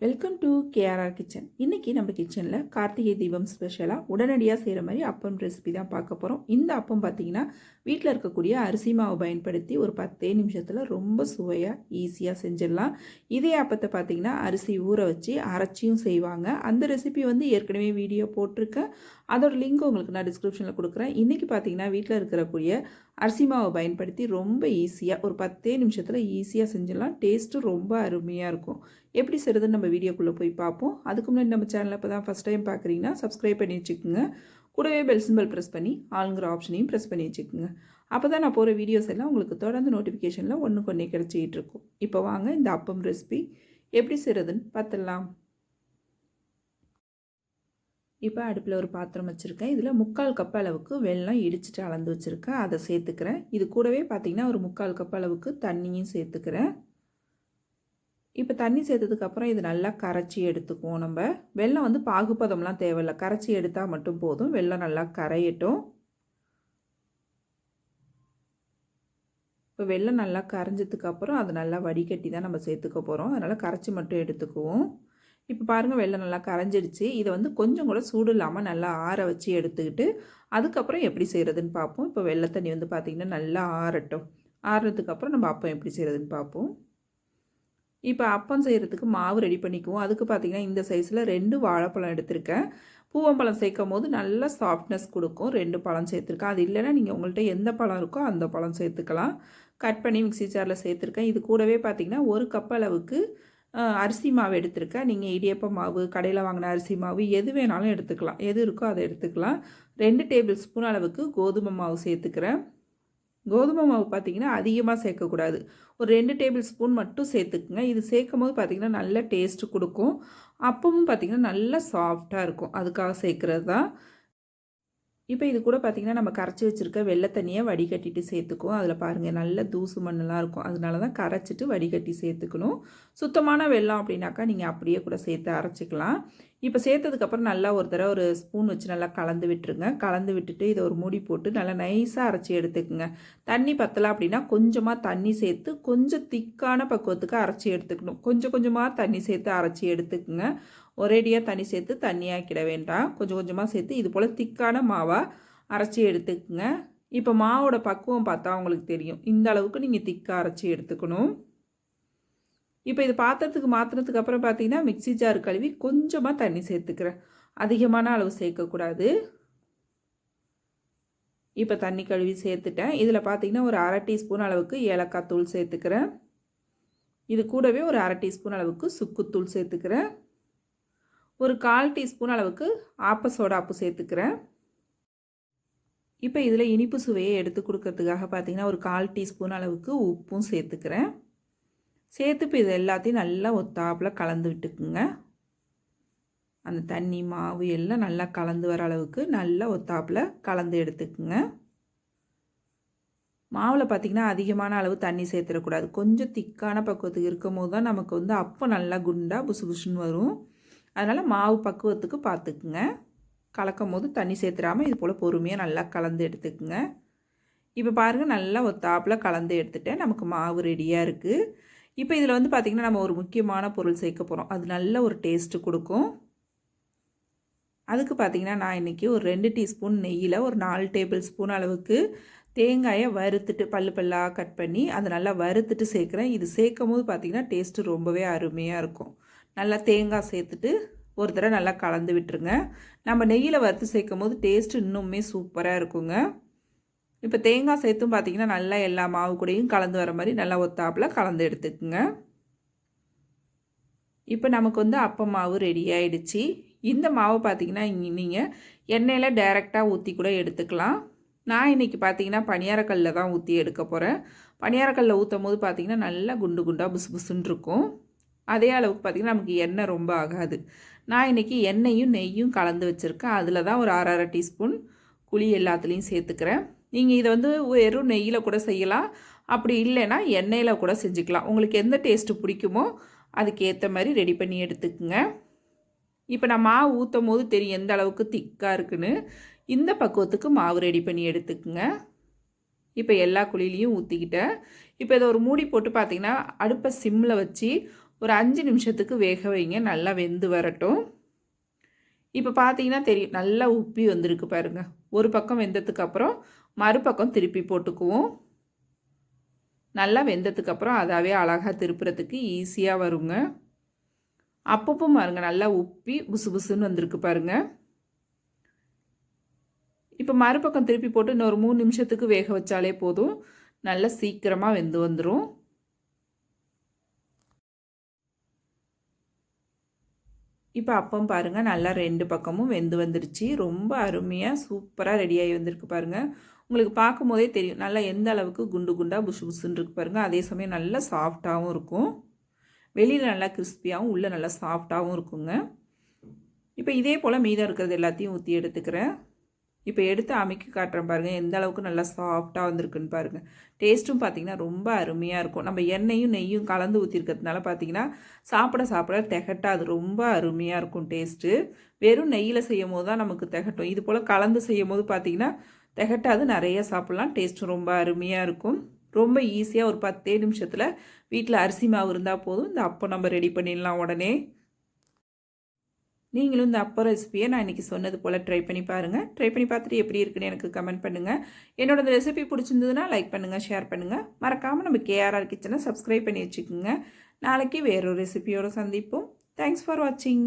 Welcome to KRR kitchen இன்றைக்கி நம்ம கிச்சனில் கார்த்திகை தீபம் ஸ்பெஷலாக உடனடியாக செய்கிற மாதிரி அப்பம் ரெசிபி தான் பார்க்க போகிறோம் இந்த அப்பம் பார்த்தீங்கன்னா வீட்டில் இருக்கக்கூடிய அரிசி மாவு பயன்படுத்தி ஒரு பத்தே நிமிஷத்தில் ரொம்ப சுவையாக ஈஸியாக செஞ்சிடலாம். இதே அப்பத்தை பார்த்தீங்கன்னா அரிசி ஊற வச்சு அரைச்சியும் செய்வாங்க. அந்த ரெசிபி வந்து ஏற்கனவே வீடியோ போட்டிருக்கேன். அதோட லிங்க் உங்களுக்கு நான் டிஸ்கிரிப்ஷனில் கொடுக்குறேன். இன்றைக்கி பார்த்தீங்கன்னா வீட்டில் இருக்கிறக்கூடிய அரிசி மாவை பயன்படுத்தி ரொம்ப ஈஸியாக ஒரு பத்தே நிமிஷத்தில் ஈஸியாக செஞ்சிடலாம். டேஸ்ட்டும் ரொம்ப அருமையாக இருக்கும். எப்படி செய்கிறதுன்னு நம்ம வீடியோக்குள்ளே போய் பார்ப்போம். அதுக்கு முன்னாடி நம்ம சேனலில் இப்போ தான் ஃபஸ்ட் டைம் பார்க்குறீங்கன்னா சப்ஸ்கிரைப் பண்ணி வச்சுக்கோங்க. கூடவே பெல் சிம்பிள் ப்ரெஸ் பண்ணி ஆளுங்கிற ஆப்ஷனையும் ப்ரெஸ் பண்ணி வச்சுக்கோங்க. அப்போ தான் நான் போகிற வீடியோஸ் எல்லாம் உங்களுக்கு தொடர்ந்து நோட்டிஃபிகேஷனில் ஒன்று ஒன்றே கிடச்சிக்கிட்டு இருக்கும். இப்போ வாங்க இந்த அப்பம் ரெசிபி எப்படி செய்கிறதுன்னு பார்த்துடலாம். இப்போ அடுப்பில் ஒரு பாத்திரம் வச்சுருக்கேன். இதில் முக்கால் கப் அளவுக்கு வெள்ளம் இடிச்சிட்டு அளந்து வச்சுருக்கேன். அதை சேர்த்துக்கிறேன். இது கூடவே பார்த்திங்கன்னா ஒரு முக்கால் கப் அளவுக்கு தண்ணியும் சேர்த்துக்கிறேன். இப்போ தண்ணி சேர்த்ததுக்கப்புறம் இது நல்லா கரைச்சி எடுத்துக்குவோம் நம்ம. வெள்ளம் வந்து பாகுபதம்லாம் தேவையில்ல. கரைச்சி எடுத்தால் மட்டும் போதும். வெள்ளம் நல்லா கரையட்டும். இப்போ வெள்ளம் நல்லா கரைஞ்சதுக்கப்புறம் அது நல்லா வடிகட்டி தான் நம்ம சேர்த்துக்க போகிறோம் அதனால் கரைச்சி மட்டும் எடுத்துக்குவோம். இப்போ பாருங்கள் வெள்ளம் நல்லா கரைஞ்சிடுச்சு இதை வந்து கொஞ்சம் கூட சூடு இல்லாமல் நல்லா ஆற வச்சு எடுத்துக்கிட்டு அதுக்கப்புறம் எப்படி செய்கிறதுன்னு பார்ப்போம். இப்போ வெள்ளை தண்ணி வந்து பார்த்திங்கன்னா நல்லா ஆறட்டும். ஆறுறதுக்கப்புறம் நம்ம அப்பம் எப்படி செய்கிறதுன்னு பார்ப்போம். இப்போ அப்பம் செய்கிறதுக்கு மாவு ரெடி பண்ணிக்குவோம். அதுக்கு பார்த்திங்கன்னா இந்த சைஸில் ரெண்டு வாழைப்பழம் எடுத்திருக்கேன். பூவம்பழம் சேர்க்கும் போது நல்ல சாஃப்ட்னஸ் கொடுக்கும். ரெண்டு பழம் சேர்த்துருக்கேன். அது இல்லைன்னா நீங்கள் உங்கள்கிட்ட எந்த பழம் இருக்கோ அந்த பழம் சேர்த்துக்கலாம். கட் பண்ணி மிக்சி ஜாரில் சேர்த்துருக்கேன். இது கூடவே பார்த்திங்கன்னா ஒரு கப் அளவுக்கு அரிசி மாவு எடுத்திருக்கேன் நீங்கள் இடியப்ப மாவு கடையில் வாங்கின அரிசி மாவு எது வேணாலும் எடுத்துக்கலாம். எது இருக்கோ அதை எடுத்துக்கலாம். ரெண்டு டேபிள் ஸ்பூன் அளவுக்கு கோதுமை மாவு சேர்த்துக்கிறேன். கோதுமை மாவு பார்த்திங்கன்னா அதிகமாக சேர்க்கக்கூடாது. ஒரு ரெண்டு டேபிள் ஸ்பூன் மட்டும் சேர்த்துக்குங்க. இது சேர்க்கும் போது பார்த்திங்கன்னா நல்ல டேஸ்ட்டு கொடுக்கும். அப்பவும் பார்த்திங்கன்னா நல்லா சாஃப்டாக இருக்கும். அதுக்காக சேர்க்குறது தான். இப்போ இது கூட பார்த்திங்கன்னா நம்ம கரைச்சி வச்சுருக்க வெள்ளை தண்ணியை வடிகட்டிட்டு சேர்த்துக்குவோம். அதில் பாருங்கள் நல்ல தூசு மண்ணெலாம் இருக்கும். அதனால தான் கரைச்சிட்டு வடிகட்டி சேர்த்துக்கணும். சுத்தமான வெள்ளம் அப்படின்னாக்கா நீங்கள் அப்படியே கூட சேர்த்து அரைச்சிக்கலாம். இப்போ சேர்த்ததுக்கப்புறம் நல்லா ஒரு தடவை ஒரு ஸ்பூன் வச்சு நல்லா கலந்து விட்டுருங்க. கலந்து விட்டுட்டு இதை ஒரு மூடி போட்டு நல்லா நைஸாக அரைச்சி எடுத்துக்கோங்க. தண்ணி பத்தலை அப்படின்னா கொஞ்சமாக தண்ணி சேர்த்து கொஞ்சம் திக்கான பக்குவத்துக்கு அரைச்சி எடுத்துக்கணும். கொஞ்சம் கொஞ்சமாக தண்ணி சேர்த்து அரைச்சி எடுத்துக்கோங்க. ஒரேடியாக தண்ணி சேர்த்து தண்ணியாக்கிட வேண்டாம். கொஞ்சம் கொஞ்சமாக சேர்த்து இது போல் திக்கான மாவாக அரைச்சி எடுத்துக்கோங்க. இப்போ மாவோட பக்குவம் பார்த்தா உங்களுக்கு தெரியும். இந்த அளவுக்கு நீங்கள் திக்காக அரைச்சி எடுத்துக்கணும். இப்போ இது பாத்திரத்துக்கு மாற்றினதுக்கு அப்புறம் பார்த்தீங்கன்னா மிக்சி ஜார் கழுவி கொஞ்சமாக தண்ணி சேர்த்துக்கிறேன். அதிகமான அளவு சேர்க்கக்கூடாது இப்போ தண்ணி கழுவி சேர்த்துட்டேன். இதில் பார்த்தீங்கன்னா ஒரு அரை டீஸ்பூன் அளவுக்கு ஏலக்காய் தூள் சேர்த்துக்கிறேன். இது கூடவே ஒரு அரை டீஸ்பூன் அளவுக்கு சுக்குத்தூள் சேர்த்துக்கிறேன். ஒரு கால் டீஸ்பூன் அளவுக்கு ஆப்ப சோடாப்பு சேர்த்துக்கிறேன். இப்போ இதில் இனிப்பு சுவையை எடுத்து கொடுக்கறதுக்காக பார்த்தீங்கன்னா ஒரு கால் டீஸ்பூன் அளவுக்கு உப்பும் சேர்த்துக்கிறேன். சேர்த்து இப்போ இது எல்லாத்தையும் நல்லா ஒத்தாப்பில் கலந்து விட்டுக்குங்க. அந்த தண்ணி மாவு எல்லாம் நல்லா கலந்து வர அளவுக்கு நல்லா ஒத்தாப்பில் கலந்து எடுத்துக்குங்க. மாவில் பார்த்திங்கன்னா அதிகமான அளவு தண்ணி சேர்த்துடக்கூடாது. கொஞ்சம் திக்கான பக்குவத்துக்கு இருக்கும் போது தான் நமக்கு வந்து அப்போ நல்லா குண்டாக புசு புசுன்னு வரும். அதனால் மாவு பக்குவத்துக்கு பார்த்துக்குங்க கலக்கும் போது தண்ணி சேர்த்துடாமல் இது போல் பொறுமையாக நல்லா கலந்து எடுத்துக்குங்க. இப்போ பாருங்கள் நல்லா ஒத்தாப்பில் கலந்து எடுத்துகிட்டேன் நமக்கு மாவு ரெடியாக இருக்குது இப்போ இதில் வந்து பார்த்திங்கன்னா நம்ம ஒரு முக்கியமான பொருள் சேர்க்க போகிறோம் அது நல்ல ஒரு டேஸ்ட்டு கொடுக்கும். அதுக்கு பார்த்திங்கன்னா நான் இன்றைக்கி ஒரு ரெண்டு டீஸ்பூன் நெய்யில் ஒரு நாலு டேபிள் ஸ்பூன் அளவுக்கு தேங்காயை வறுத்துட்டு பல்லு பல்லாக கட் பண்ணி அதை நல்லா வறுத்துட்டு சேர்க்குறேன். இது சேர்க்கும் போது பார்த்திங்கன்னா டேஸ்ட்டு ரொம்பவே அருமையாக இருக்கும். நல்லா தேங்காய் சேர்த்துட்டு ஒரு தடவை நல்லா கலந்து விட்டுருங்க. நம்ம நெய்யில் வறுத்து சேர்க்கும் போது டேஸ்ட்டு இன்னுமே சூப்பராக இருக்குங்க. இப்போ தேங்காய் சேர்த்தும் பார்த்திங்கன்னா நல்லா எல்லா மாவு கூடையும் கலந்து வர மாதிரி நல்லா ஒத்தாப்பில் கலந்து எடுத்துக்குங்க. இப்போ நமக்கு வந்து அப்ப மாவு ரெடி ஆயிடுச்சு. இந்த மாவு பார்த்திங்கன்னா நீங்கள் எண்ணெயில் டைரெக்டாக ஊற்றி கூட எடுத்துக்கலாம். நான் இன்றைக்கி பார்த்தீங்கன்னா பனியாரக்கல்லில் தான் ஊற்றி எடுக்க போகிறேன் பனியாரக்கல்லில் ஊற்றும் போது பார்த்திங்கன்னா நல்லா குண்டு குண்டாக புசு புசுன்னு இருக்கும். அதே அளவுக்கு பார்த்திங்கன்னா நமக்கு எண்ணெய் ரொம்ப ஆகாது. நான் இன்றைக்கி எண்ணெயும் நெய்யும் கலந்து வச்சுருக்கேன். அதில் தான் ஒரு அரை அரை டீஸ்பூன் குழி எல்லாத்துலேயும் சேர்த்துக்கிறேன். நீங்கள் இதை வந்து வெறும் நெய்யில் கூட செய்யலாம். அப்படி இல்லைன்னா எண்ணெயில் கூட செஞ்சுக்கலாம். உங்களுக்கு எந்த டேஸ்ட்டு பிடிக்குமோ அதுக்கேற்ற மாதிரி ரெடி பண்ணி எடுத்துக்குங்க. இப்போ நான் மாவு ஊற்றும் போது தெரியும் எந்த அளவுக்கு திக்காக இருக்குன்னு. இந்த பக்குவத்துக்கு மாவு ரெடி பண்ணி எடுத்துக்குங்க. இப்போ எல்லா குழிலையும் ஊற்றிக்கிட்டேன் இப்போ இதை ஒரு மூடி போட்டு பார்த்தீங்கன்னா அடுப்பை சிம்மில் வச்சு ஒரு அஞ்சு நிமிஷத்துக்கு வேக வைங்க. நல்லா வெந்து வரட்டும். இப்போ பார்த்தீங்கன்னா தெரியும் நல்லா உப்பி வந்திருக்கு பாருங்கள் ஒரு பக்கம் வெந்ததுக்கு அப்புறம் மறுபக்கம் திருப்பி போட்டுக்குவோம். நல்லா வெந்ததுக்கப்புறம் அதாவே அழகாக திருப்புறதுக்கு ஈஸியாக வருங்க. அப்பப்போ பாருங்க நல்லா உப்பி புசு புசுன்னு வந்திருக்கு பாருங்க. இப்போ மறுபக்கம் திருப்பி போட்டு இன்னொரு மூணு நிமிஷத்துக்கு வேக வச்சாலே போதும். நல்லா சீக்கிரமாக வெந்து வந்துடும் இப்போ அப்பம் பாருங்கள் நல்லா ரெண்டு பக்கமும் வெந்து வந்துருச்சு. ரொம்ப அருமையாக சூப்பராக ரெடியாகி வந்திருக்கு பாருங்கள் உங்களுக்கு பார்க்கும்போதே தெரியும். நல்லா எந்த அளவுக்கு குண்டு குண்டாக புஷு புஷுன்னு இருக்கு பாருங்கள் அதே சமயம் நல்லா சாஃப்டாகவும் இருக்கும். வெளியில் நல்லா கிறிஸ்பியாகவும் உள்ளே நல்லா சாஃப்டாகவும் இருக்குங்க. இப்போ இதே போல் மீதம் இருக்கிறது எல்லாத்தையும் ஊற்றி எடுத்துக்கிறேன். இப்போ எடுத்து அமைக்கி காட்டுறேன் பாருங்கள் எந்த அளவுக்கு நல்லா சாஃப்டாக வந்திருக்குன்னு பாருங்கள் டேஸ்ட்டும் பார்த்திங்கன்னா ரொம்ப அருமையாக இருக்கும். நம்ம எண்ணெயும் நெய்யும் கலந்து ஊற்றிருக்கிறதுனால பார்த்திங்கன்னா சாப்பிட சாப்பிட திகட்டாது ரொம்ப அருமையாக இருக்கும் டேஸ்ட்டு வெறும் நெய்யில் செய்யும் போது தான் நமக்கு திகட்டும். இது போல் கலந்து செய்யும் போது பார்த்திங்கன்னா திகட்டாது நிறைய சாப்பிட்லாம். டேஸ்ட்டும் ரொம்ப அருமையாக இருக்கும். ரொம்ப ஈஸியாக ஒரு பத்தே நிமிஷத்தில் வீட்டில் அரிசி மாவு இருந்தால் போதும். இந்த அப்போ நம்ம ரெடி பண்ணிடலாம் உடனே. நீங்களும் இந்த அப்போ ரெசிபியை நான் இன்றைக்கி சொன்னது போல் ட்ரை பண்ணி பாருங்கள் ட்ரை பண்ணி பார்த்துட்டு எப்படி இருக்குன்னு எனக்கு கமெண்ட் பண்ணுங்கள் என்னோட இந்த ரெசிபி பிடிச்சிருந்ததுன்னா லைக் பண்ணுங்கள் ஷேர் பண்ணுங்கள் மறக்காமல் நம்ம கேஆர்ஆர் கிச்சனை சப்ஸ்கிரைப் பண்ணி வச்சுக்கோங்க. நாளைக்கு வேறொரு ரெசிபியோடு சந்திப்போம். தேங்க்ஸ் ஃபார் வாட்சிங்